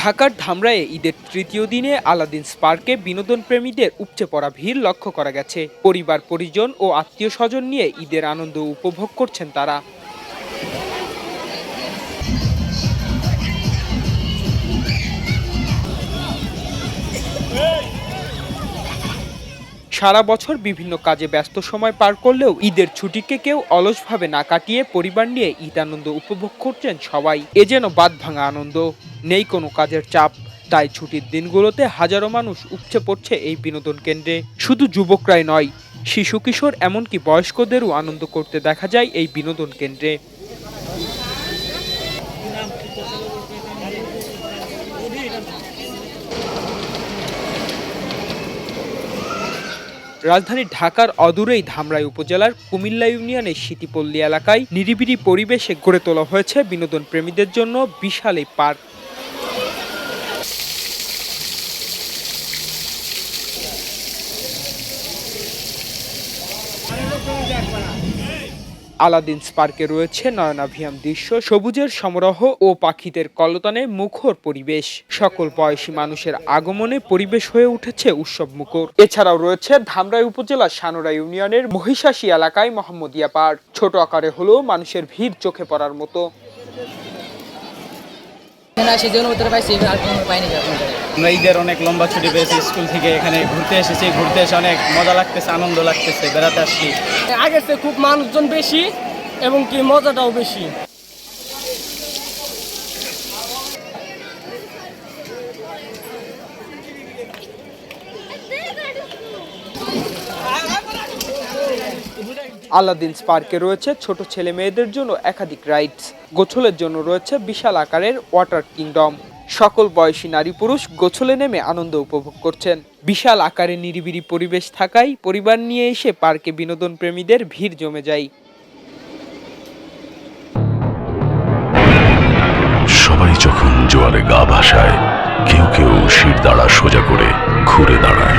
ঢাকার ধামরায়ে ঈদের তৃতীয় দিনে আলাদিন স্পার্কে বিনোদন প্রেমীদের উপচে পড়া ভিড় লক্ষ্য করা গেছে। পরিবার, পরিজন ও আত্মীয় স্বজন নিয়ে ঈদের আনন্দ উপভোগ করছেন তারা। সারা বছর বিভিন্ন কাজে ব্যস্ত সময় পার করলেও ঈদের ছুটিকে কেউ অলসভাবে না কাটিয়ে পরিবার নিয়ে ঈদ আনন্দ উপভোগ করছেন সবাই। এ যেন বাদ ভাঙা আনন্দ। নেই কোনো কাজের চাপ। তাই ছুটির দিনগুলোতে হাজারো মানুষ উপচে পড়ছে এই বিনোদন কেন্দ্রে। শুধু যুবকরাই নয়, শিশু কিশোর এমনকি বয়স্কদেরও আনন্দ করতে দেখা যায় এই বিনোদন কেন্দ্রে। রাজধানী ঢাকার অদূরেই ধামরাই উপজেলার কুমিল্লা ইউনিয়নের সিটিপল্লী এলাকায় নিরিবিলি পরিবেশে গড়ে তোলা হয়েছে বিনোদন প্রেমীদের জন্য বিশাল এই পার্ক। আলাদিন পার্কে রয়েছে নয়নাভিয়াম দৃশ্য, সবুজের সমারোহ ও পাখিদের কলতানে মুখর পরিবেশ। সকল বয়সী মানুষের আগমনে পরিবেশ হয়ে উঠেছে উৎসব মুখর। এছাড়াও রয়েছে ধামরাই উপজেলার সানোরা ইউনিয়নের মহিষাসী এলাকায় মোহাম্মদিয়া পার্ক। ছোট আকারে হলেও মানুষের ভিড় চোখে পড়ার মতো। না সেজন্য উত্তর পাইছি আর কোনো পাইনি আমরা ঈদের অনেক লম্বা ছুটি পেয়েছি স্কুল থেকে এখানে ঘুরতে এসেছি ঘুরতে এসে অনেক মজা লাগতেছে আনন্দ লাগতেছে বেড়াতে আসছি। আগে চেয়ে খুব মানুষজন বেশি এবং কি মজাটাও বেশি। আলাদিন পার্কে রয়েছে ছোট ছেলে মেয়েদের জন্য একাধিক রাইডস। গোছলের জন্য রয়েছে বিশাল আকারের ওয়াটার কিংডম। সকল বয়সী নারী পুরুষ গোছলে নেমে আনন্দ উপভোগ করছেন। বিশাল আকারে নিরিবিলি পরিবেশ থাকায় পরিবার নিয়ে এসে পার্কে বিনোদন প্রেমীদের ভিড় জমে যায়। সবাই যখন জোয়ারে গা ভাসায়, কেউ কেউ শির দাঁড়া সোজা করে ঘুরে দাঁড়ায়।